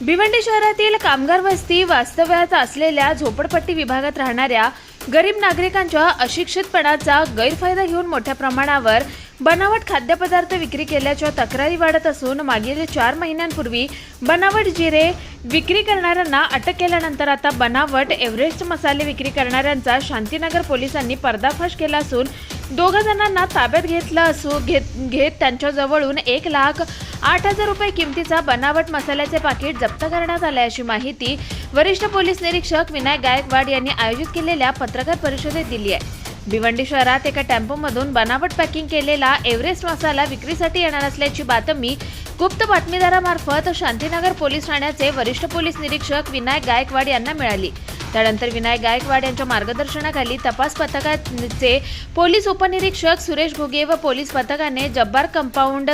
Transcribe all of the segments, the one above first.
भिवंडी शहरातील कामगार वस्ती वास्तव्यात असलेल्या झोपडपट्टी विभागात राहणाऱ्या गरीब नागरिकांच्या अशिक्षितपणाचा गैरफायदा घेऊन मोठ्या प्रमाणावर बनावट खाद्यपदार्थ विक्री केल्याच्या तक्रारी वाढत असून मागील चार महिन्यांपूर्वी बनावट जिरे विक्री करणाऱ्यांना अटक केल्यानंतर आता बनावट एव्हरेस्ट मसाले विक्री करणाऱ्यांचा शांतीनगर पोलिसांनी पर्दाफाश केला असून दोघा जणांना ताब्यात घेतलं असू घेत घेत त्यांच्याजवळून एक लाख आठ हजार रुपये किमतीचा बनावट मसाल्याचे पाकिट जप्त करण्यात आले अशी माहिती वरिष्ठ पोलीस निरीक्षक विनायक गायकवाड यांनी आयोजित केलेल्या पत्रकार परिषदेत दिली आहे. भिवंडी शहरात एका टेम्पोमधून बनावट पॅकिंग केलेला एव्हरेस्ट मसाला विक्रीसाठी येणार असल्याची बातमी गुप्त बातमीदारामार्फत शांतीनगर पोलीस ठाण्याचे वरिष्ठ पोलीस निरीक्षक विनायक गायकवाड यांना मिळाली. त्यानंतर विनायक गायकवाड यांच्या मार्गदर्शनाखाली तपास पथकाचे पोलीस उपनिरीक्षक सुरेश घुगे व पोलीस पथकाने जब्बार कंपाऊंड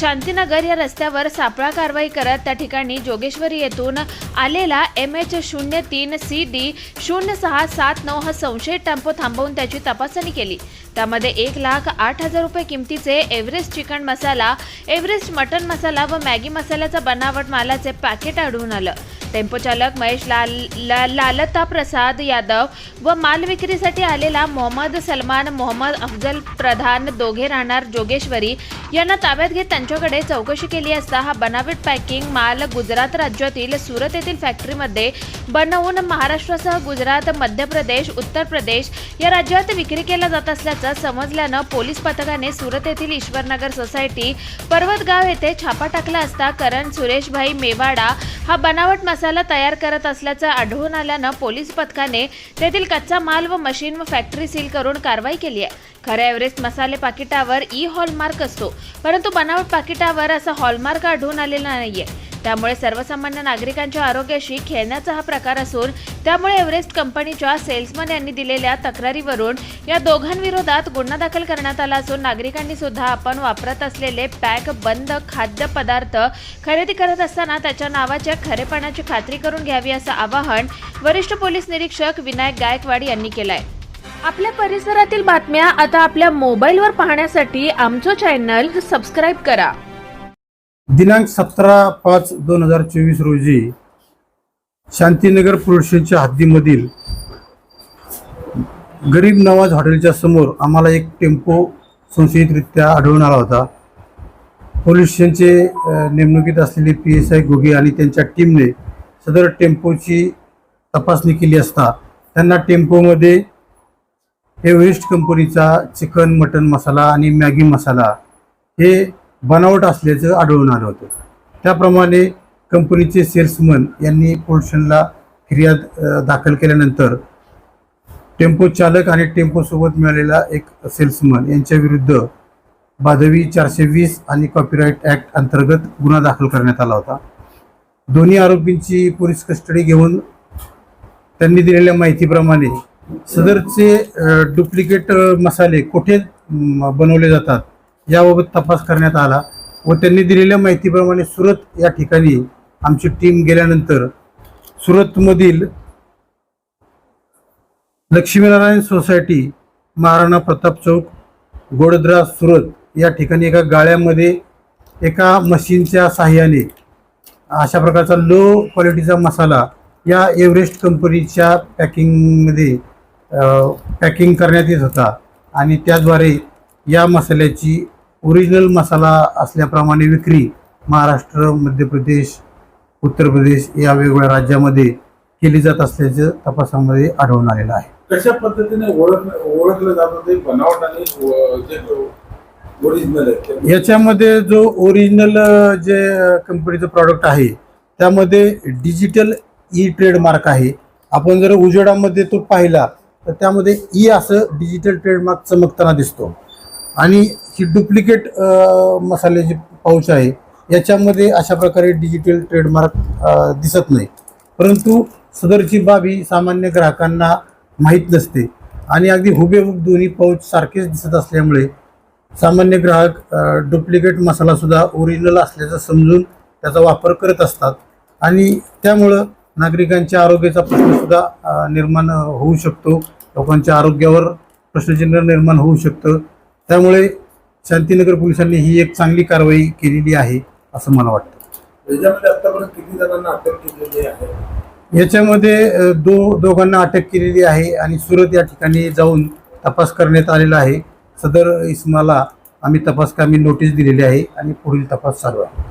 शांतीनगर या रस्त्यावर सापळा कारवाई करत त्या ठिकाणी जोगेश्वरी येथून आलेला एम एच शून्य तीन सी डी शून्य सहा सात नऊ हा संशयित टेम्पो थांबवून त्याची तपासणी केली. त्यामध्ये एक लाख आठ हजार रुपये किमतीचे Everest chicken masala Everest mutton masala व मॅगी मसाल्याचा बनावट मालाचे पॅकेट आढळून आलं. टेम्पो चालक महेश लाल ला, लालता प्रसाद यादव व माल विक्रीसाठी आलेला मोहम्मद सलमान मोहम्मद अफजल प्रधान दोघे राहणार जोगेश्वरी. यांना ताब्यात घेत त्यांच्याकडे चौकशी केली असता हा बनावट पॅकिंग माल गुजरात राज्यातील सुरत येथील फॅक्टरीमध्ये बनवून महाराष्ट्रासह गुजरात मध्य प्रदेश उत्तर प्रदेश या राज्यात विक्री केला जात असल्याचं समजल्यानं पोलीस पथकाने सुरत येथील ईश्वरनगर सोसायटी पर्वतगाव येथे छापा टाकला असता करण सुरेशभाई मेवाडा हा बनावट मसाला तयार करत असल्याचं आढळून आल्यानं पोलीस पथकाने तेथील कच्चा माल व मशीन व फॅक्टरी सील करून कारवाई केली आहे. खऱ्या एव्हरेस्ट मसाले पाकिटावर ई हॉलमार्क असतो. परंतु बनावट पाकिटावर असा हॉलमार्क आढळून आलेला नाहीये. त्यामुळे सर्वसामान्य नागरिकांच्या आरोग्याशी खेळण्याचा हा प्रकार असून त्यामुळे एव्हरेस्ट कंपनीच्या सेल्समन यांनी दिलेल्या तक्रारीवरून या दोघांविरोधात गुन्हा दाखल करण्यात आला असून नागरिकांनी सुद्धा आपण वापरत असलेले पॅक बंद खाद्यपदार्थ खरेदी करत असताना त्याच्या नावाच्या खरेपणाची खात्री करून घ्यावी असं आवाहन वरिष्ठ पोलीस निरीक्षक विनायक गायकवाड यांनी केलंय. आपल्या परिसरातील बातम्या आता आपल्या मोबाईलवर पाहण्यासाठी आमचं चॅनल सबस्क्राईब करा. दिनांक सतरा पाच दोन हजार चोवीस रोजी शांतीनगर पोलीस हद्दीमधील गरीब नवाज हॉटेलच्या समोर आम्हाला एक टेम्पो संशयितरित्या आढळून आला होता. पोलीस स्टेशनचे नेमणुकीत असलेले पी एस आय गोगे आणि त्यांच्या टीमने सदर टेम्पोची तपासणी केली असता त्यांना टेम्पोमध्ये एव्हरेस्ट कंपनीचा चिकन मटन मसाला आणि मॅगी मसाला हे बनावट असल्याचं आढळून आलं होतं. त्याप्रमाणे कंपनीचे सेल्समन यांनी पोल्युशनला फिर्याद दाखल केल्यानंतर टेम्पो चालक आणि टेम्पोसोबत मिळालेला एक सेल्समन यांच्या विरुद्ध बाधवी चारशे वीस आणि कॉपीराईट ॲक्ट अंतर्गत गुन्हा दाखल करण्यात आला होता. दोन्ही आरोपींची पोलीस कस्टडी घेऊन त्यांनी दिलेल्या माहितीप्रमाणे सदरचे डुप्लिकेट मसाले कुठे बनवले जातात? याबाबत तपास करण्यात आला व त्यांनी दिलेल्या माहितीप्रमाणे सुरत या ठिकाणी आमची टीम गेल्यानंतर सुरतमधील लक्ष्मीनारायण सोसायटी महाराणा प्रताप चौक गोडद्रा सुरत या ठिकाणी एका गाळ्यामध्ये एका मशीनच्या साह्याने अशा प्रकारचा लो क्वालिटीचा मसाला या एव्हरेस्ट कंपनीच्या पॅकिंगमध्ये पॅकिंग करण्यात येत होता. आणि त्याद्वारे या मसाल्याची ओरिजिनल मसाला असल्याप्रमाणे विक्री महाराष्ट्र मध्य प्रदेश उत्तर प्रदेश या वेगवेगळ्या राज्यामध्ये केली जात असल्याचं तपासामध्ये आढळून आलेलं आहे. कशा पद्धतीने ओळख ओळखलं जातं ते बनावट आणि ओरिजिनल? याच्यामध्ये जो ओरिजिनल जे कंपनीचं प्रॉडक्ट आहे त्यामध्ये डिजिटल ई ट्रेडमार्क आहे. आपण जर उजेडामध्ये तो पाहिला तर त्यामध्ये ई असं डिजिटल ट्रेडमार्क चमकताना दिसतो. आणि ही डुप्लिकेट मसाल्याची पाऊच आहे. याच्यामध्ये अशा प्रकारे डिजिटल ट्रेडमार्क दिसत नाही. परंतु सदरची बाब ही सामान्य ग्राहकांना माहीत नसते. आणि अगदी हुबेहूब दोन्ही पाऊच सारखेच दिसत असल्यामुळे सामान्य ग्राहक डुप्लिकेट मसालासुद्धा ओरिजिनल असल्याचं समजून त्याचा वापर करत असतात. आणि त्यामुळं नागरिकांच्या आरोग्याचा प्रश्नसुद्धा निर्माण होऊ शकतो. लोकांच्या आरोग्यावर प्रश्नचिन्ह निर्माण होऊ शकतं. त्यामुळे शांतीनगर पोलिसांनी ही एक चांगली कारवाई केलेली आहे असं मला वाटतं. याच्यामध्ये आतापर्यंत किती जणांना अटक केलेली आहे? याच्यामध्ये अ, दो दोघांना अटक केलेली आहे आणि सुरत या ठिकाणी जाऊन तपास करण्यात आलेला आहे. सदर इसमाला आम्ही तपास कामी नोटीस दिलेली आहे आणि पुढील तपास चालू आहे.